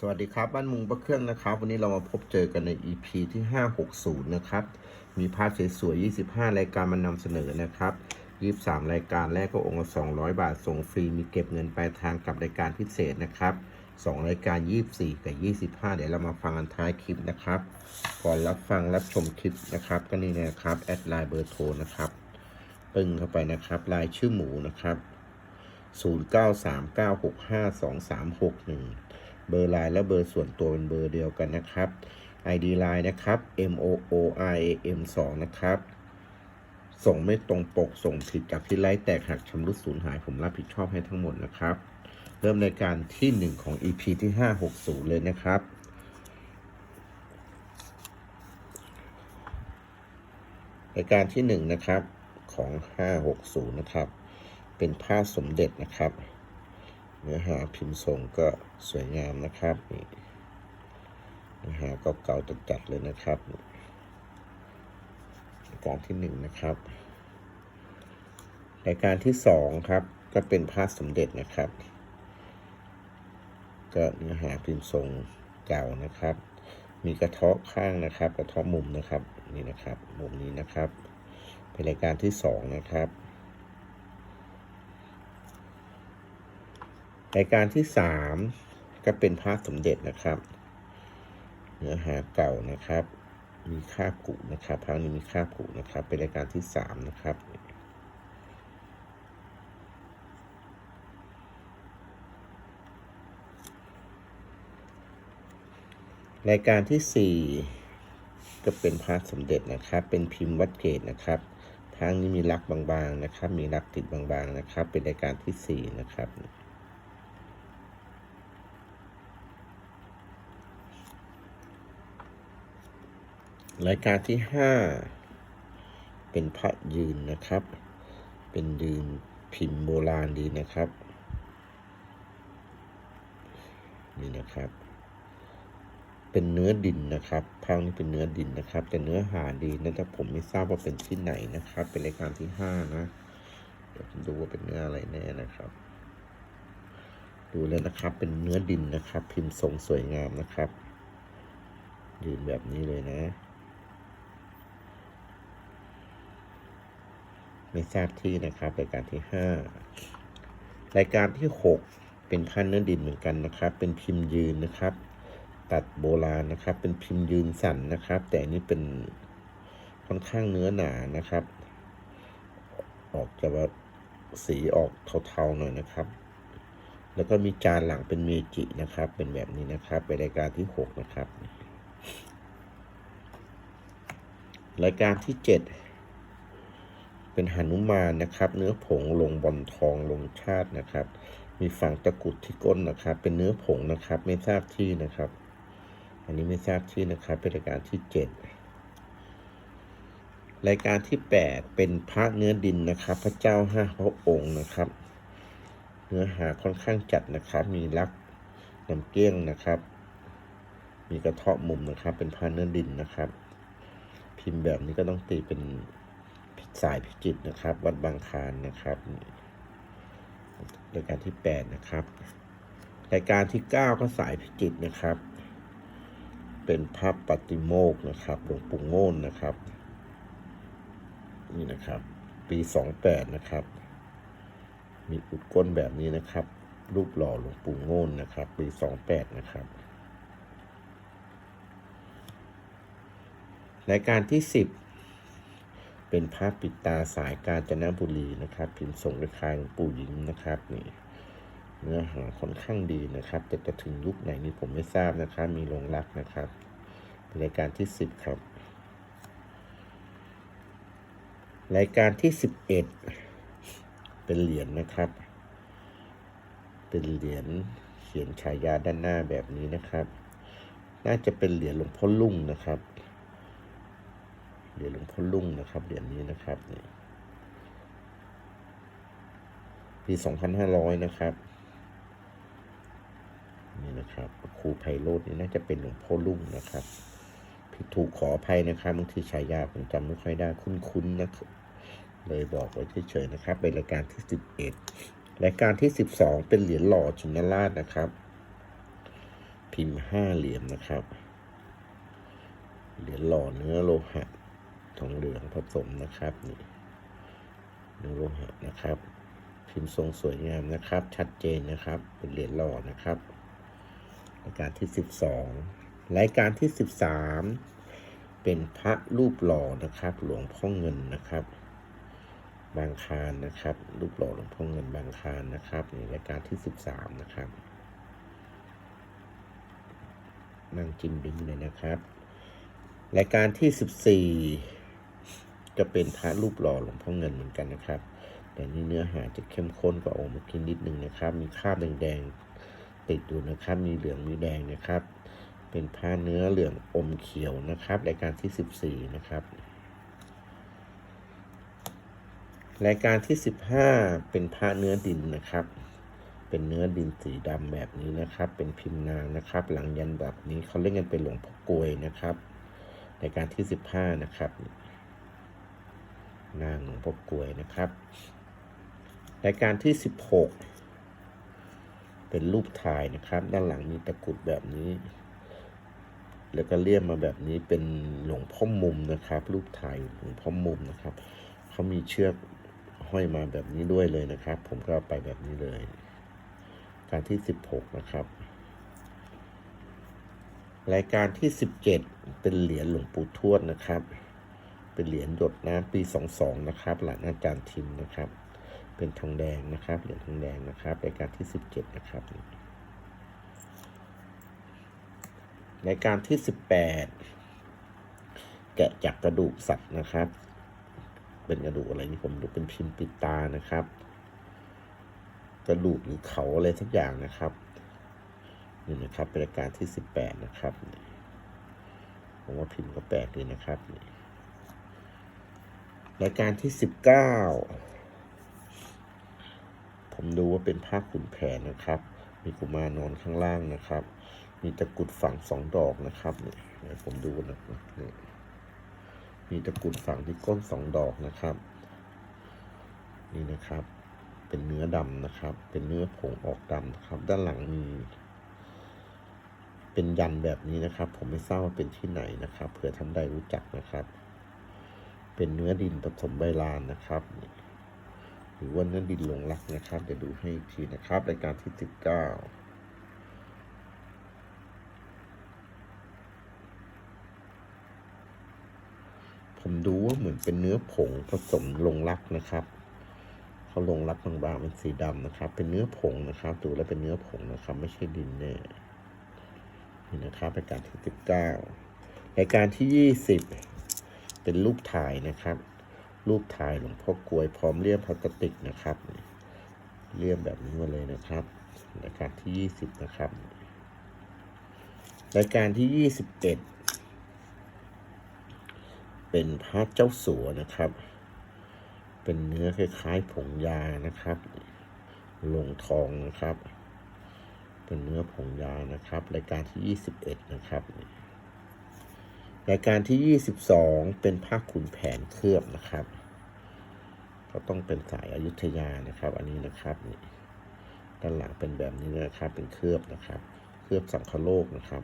สวัสดีครับ บ้านมุงประเครื่องนะครับ วันนี้เรามาพบเจอกันใน EP ที่ 560 นะครับ มีภาพสวยๆ 25 รายการมานำเสนอนะครับ 23 รายการแรกก็องค์ละ200 บาท ส่งฟรี มีเก็บเงินปลายทางกับรายการพิเศษนะครับ 2 รายการ 24 กับ 25 เดี๋ยวเรามาฟังกันท้ายคลิปนะครับ ก่อนรับฟังรับชมคลิปนะครับ ก็นี่นะครับ แอดไลน์เบอร์โทรนะครับปึ้งเข้าไปนะครับลายชื่อหมูนะครับ 0939652361 เบอร์ไลน์และเบอร์ส่วนตัวเป็นเบอร์เดียวกันนะครับ ID ไลน์นะครับ M O O I A M 2นะครับ ส่งไม่ตรงปกส่งผิดจากที่ไลท์แตกหักชำรุดสูญหายผมรับผิดชอบให้ทั้งหมดนะครับ เริ่มในการที่ 1 ของ EP ที่ 560 เลยนะครับรายการที่ 1 นะครับของ 560 นะครับ เป็นผ้าสมเด็จนะครับ นื้อหาพิมพ์ทรงก็สวยงามนะครับนี่เนื้อหาก็เก่าจัดเลยนะครับรายการที่หนึ่งนะครับรายการที่สองครับก็เป็นผ้าสมเด็จนะครับ ก็เนื้อหาพิมพ์ทรงเก่านะครับ มีกระเทาะข้างนะครับ กระเทาะมุมนะครับนี่นะครับ มุมนี้นะครับ เป็นรายการที่สองนะครับ รายการที่สามก็เป็นพระสมเด็จนะครับเนื้อหาเก่านะครับ มีค่าบกุนะครับพระนี้มีค่าบกุนะครับ เป็นรายการที่สามนะครับรายการที่สี่ก็เป็นพระสมเด็จนะครับ เป็นพิมพ์วัดเกตนะครับทางนี้มีลักบางๆนะครับ มีลักติดบางๆนะครับ เป็นรายการที่สี่นะครับ รายการที่ห้าเป็นพระยืนนะครับ เป็นยืนพิมพ์โบราณดีนะครับ นี่นะครับ เป็นเนื้อดินนะครับพังนี้เป็นเนื้อดินนะครับ แต่เนื้อหาดีนะแต่ผมไม่ทราบว่าเป็นที่ไหนนะครับ เป็นรายการที่ห้านะเดี๋ยวผมดูว่าเป็นเนื้ออะไรแน่นะครับดูเลยนะครับ เป็นเนื้อดินนะครับ พิมพ์ทรงสวยงามนะครับ ยืนแบบนี้เลยนะ ไม่ทราบที่นะครับรายการที่ห้ารายการที่หกเป็นพันเนื้อดินเหมือนกันนะครับ เป็นพิมพ์ยืนนะครับ ตัดโบราณนะครับ เป็นพิมพ์ยืนสั่นนะครับ แต่อันนี้เป็นค่อนข้างเนื้อหนานะครับ ออกจะว่าสีออกเทาๆหน่อยนะครับ แล้วก็มีจานหลังเป็นเมจินะครับ เป็นแบบนี้นะครับเป็นรายการที่หกนะครับ รายการที่เจ็ด เป็นหนุมานนะครับ เนื้อผงลงบอลทองลงชาตินะครับ มีฝังตะกุดที่ก้นนะครับ เป็นเนื้อผงนะครับ ไม่ทราบที่นะครับ อันนี้ไม่ทราบที่นะครับ เป็นรายการที่เจ็ดรายการที่แปดเป็นพระเนื้อดินนะครับ พระเจ้าห้าพระองค์นะครับ เนื้อหาค่อนข้างจัดนะครับ มีลักน้ำเกี้ยงนะครับ มีกระเทาะมุมนะครับ เป็นพระเนื้อดินนะครับ พิมพ์แบบนี้ก็ต้องตีเป็น สายพิจิตนะครับ วัดบางคานนะครับรายการที่แปดนะครับรายการที่เก้าก็สายพิจิตนะครับ เป็นภาพปฏิโมกนะครับหลวงปู่โง่นนะครับ นี่นะครับ ปีสองแปดนะครับ มีอุดก้นแบบนี้นะครับ รูปหล่อหลวงปู่โง่นนะครับ ปีสองแปดนะครับรายการที่สิบ เป็นภาพปิดตาสายกาญจนบุรีนะครับพิมพ์ส่งด้วยคางปู่หญิงนะครับนี่เนื้อหาค่อนข้างดีนะครับ แต่จะถึงยุคไหนนี่ผมไม่ทราบนะครับ มีลงรักนะครับรายการที่สิบครับ รายการที่สิบเอ็ดเป็นเหรียญนะครับ เป็นเหรียญเขียนฉายาด้านหน้าแบบนี้นะครับ น่าจะเป็นเหรียญหลวงพ่อลุ่งนะครับ เหรียญหลวงพ่อลุ่งนะครับเหรียญนี้นะครับนี่ปีสองพันห้าร้อยนะครับ นี่นะครับครูไพโรจน์นี่น่าจะเป็นหลวงพ่อลุ่งนะครับผิดถูกขออภัยนะครับบางทีฉายาผมจำไม่ค่อยได้คุ้นๆนะครับเลยบอกไว้เฉยๆนะครับ เป็นรายการที่สิบเอ็ดรายการที่สิบสองเป็นเหรียญหล่อชินราชนะครับ พิมพ์ห้าเหลี่ยมนะครับเหรียญหล่อเนื้อโลหะ ทองเหลืองผสมนะครับนี่ดูโลหะนะครับ พิมพ์ทรงสวยงามนะครับ ชัดเจนนะครับ เป็นเหรียญหล่อนะครับรายการที่ 12 รายการที่ 13 เป็นพระรูปหล่อนะครับ หลวงพ่อเงินนะครับ บางคารนะครับ รูปหล่อหลวงพ่อเงินบางคารนะครับในรายการที่ 13 นะครับนั่งจิ้มดิ้มเลยนะครับ รายการที่ 14 จะเป็นพระรูปหล่อหลวงพ่อเงินเหมือนกันนะครับ แต่นี่เนื้อหาจะเข้มข้นกว่าองค์เมื่อกี้นิดนึงนะครับ มีคราบแดงๆติดอยู่นะครับ มีเหลืองมีแดงนะครับ เป็นผ้าเนื้อเหลืองอมเขียวนะครับรายการที่ 14 นะครับ รายการที่ 15 เป็นผ้าเนื้อดินนะครับเป็นเนื้อดินสีดำแบบนี้นะครับ เป็นพิมพ์นางนะครับ หลังยันแบบนี้เขาเล่นกันเป็นหลวงพ่อกวยนะครับ ในการที่ 15 นะครับ นางหลวงพ่อกลวยนะครับรายการที่สิบหกเป็นรูปถ่ายนะครับ ด้านหลังมีตะกุดแบบนี้ แล้วก็เลี่ยมมาแบบนี้เป็นหลวงพ่อมุมนะครับ รูปถ่ายหลวงพ่อมุมนะครับเขามีเชือกห้อยมาแบบนี้ด้วยเลยนะครับ ผมก็ไปแบบนี้เลย การที่สิบหกนะครับ รายการที่สิบเจ็ดเป็นเหรียญหลวงปู่ทวดนะครับ เป็นเหรียญหยดน้ำปีสองสองนะครับ หลานอาจารย์ทิมนะครับ เป็นทองแดงนะครับ เหรียญทองแดงนะครับรายการที่สิบเจ็ดนะครับรายการที่สิบแปดแกะจากกระดูกสัตว์นะครับ เป็นกระดูกอะไรนี่ผมดูเป็นพิมพ์ปิดตานะครับ กระดูกหรือเขาอะไรสักอย่างนะครับนี่นะครับเป็นรายการที่สิบแปดนะครับผมว่าพิมพ์ก็แปลกเลยนะครับนี่ รายการที่สิบเก้าผมดูว่าเป็นผ้าขุนแผนนะครับ มีกุมารนอนข้างล่างนะครับ มีตะกุดฝังสองดอกนะครับนี่ยผมดูนะนี่มีตะกุดฝังที่ก้นสองดอกนะครับ นี่นะครับ เป็นเนื้อดำนะครับ เป็นเนื้อผงออกดำนะครับ ด้านหลังมีเป็นยันแบบนี้นะครับ ผมไม่ทราบว่าเป็นที่ไหนนะครับเผื่อท่านใดรู้จักนะครับ เป็นเนื้อดินผสมใบลานนะครับ หรือว่าเนื้อดินลงรักนะครับเดี๋ยวดูให้อีกทีนะครับรายการที่สิบเก้าผมดูว่าเหมือนเป็นเนื้อผงผสมลงรักนะครับเขาลงรักบางๆเป็นสีดำนะครับ เป็นเนื้อผงนะครับ ดูแล้วเป็นเนื้อผงนะครับ ไม่ใช่ดินแน่นี่นะครับรายการที่สิบเก้ารายการที่ยี่สิบ เป็นรูปถ่ายนะครับ รูปถ่ายหลวงพ่อกลวยพร้อมเลี่ยมพลาสติกนะครับเลี่ยมแบบนี้มาเลยนะครับรายการที่ยี่สิบนะครับรายการที่ยี่สิบเอ็ดเป็นพระเจ้าสัวนะครับ เป็นเนื้อคล้ายๆผงยานะครับลงทองนะครับ เป็นเนื้อผงยานะครับ รายการที่21นะครับ รายการที่ 22 เป็นผ้าขุนแผนเคลือบนะครับ ก็ต้องเป็นสายอายุทยานะครับ อันนี้นะครับนี่ด้านหลังเป็นแบบนี้นะครับ เป็นเคลือบนะครับ เคลือบสังคโลกนะครับ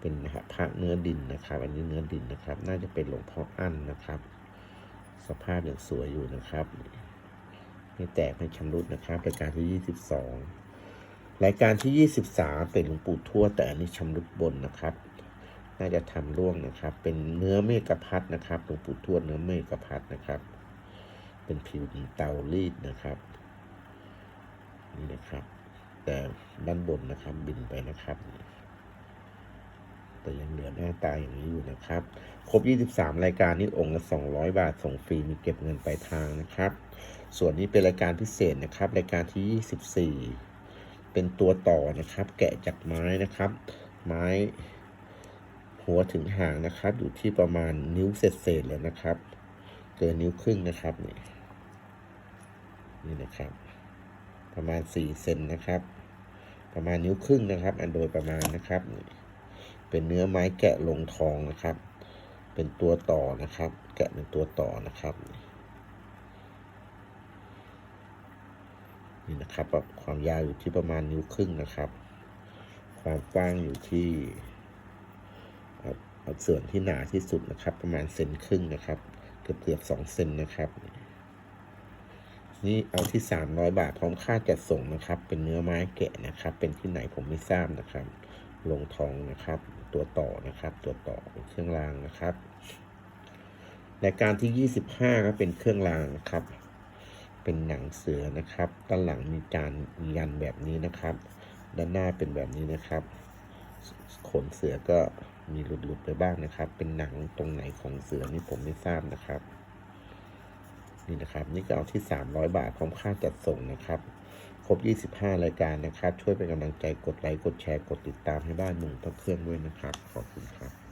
เป็นพระเนื้อดินนะครับ อันนี้เนื้อดินนะครับ น่าจะเป็นหลวงพ่ออั้นนะครับ สภาพยังสวยอยู่นะครับไม่แตกไม่ชำรุดนะครับรายการที่ 22 รายการที่ 23 เป็นหลวงปู่ทั่วแต่อันนี้ชำรุดบนนะครับ น่าจะทำร่วงนะครับ เป็นเนื้อเมกะพัดนะครับหลวงปู่ทวดเนื้อเมกะพัดนะครับ เป็นผิวเตารีดนะครับนี่นะครับ แต่ด้านบนนะครับบินไปนะครับ แต่ยังเหลือหน้าตาอย่างนี้อยู่นะครับ ครบ 23 รายการนี้องค์ละ 200 บาทส่งฟรีมีเก็บเงินปลายทางนะครับ ส่วนนี้เป็นรายการพิเศษนะครับ รายการที่ 24 เป็นตัวต่อนะครับ แกะจากไม้นะครับ ไม้ หัวถึงหางนะครับ อยู่ที่ประมาณนิ้วเศษๆเลยนะครับ เกินนิ้วครึ่งนะครับนี่นี่นะครับ ประมาณ4เซนนะครับ ประมาณนิ้วครึ่งนะครับ อันโดยประมาณนะครับ เป็นเนื้อไม้แกะลงทองนะครับ เป็นตัวต่อนะครับ แกะเป็นตัวต่อนะครับนี่นะครับความยาวอยู่ที่ประมาณนิ้วครึ่งนะครับ ความกว้างอยู่ที่ เอาส่วนที่หนาที่สุดนะครับ ประมาณเซนครึ่งนะครับ เกือบเกือบสองเซนนะครับ นี่เอาที่สามร้อยบาทพร้อมค่าจัดส่งนะครับ เป็นเนื้อไม้แกะนะครับ เป็นที่ไหนผมไม่ทราบนะครับ ลงทองนะครับ ตัวต่อนะครับ ตัวต่อเป็นเครื่องรางนะครับรายการที่ยี่สิบห้าก็เป็นเครื่องรางนะครับ เป็นหนังเสือนะครับด้านหลังมีจานยันแบบนี้นะครับ ด้านหน้าเป็นแบบนี้นะครับ ขนเสือก็ มีหลุดๆไปบ้างนะครับ เป็นหนังตรงไหนของเสือนี่ผมไม่ทราบนะครับ นี่นะครับ นี่ก็เอาที่ 300 บาทพร้อมค่าจัดส่งนะครับ ครบ 25 รายการนะครับ ช่วยเป็นกำลังใจกดไลค์กดแชร์กดติดตามให้บ้านหนุ่มพระเครื่องด้วยนะครับ ขอบคุณครับ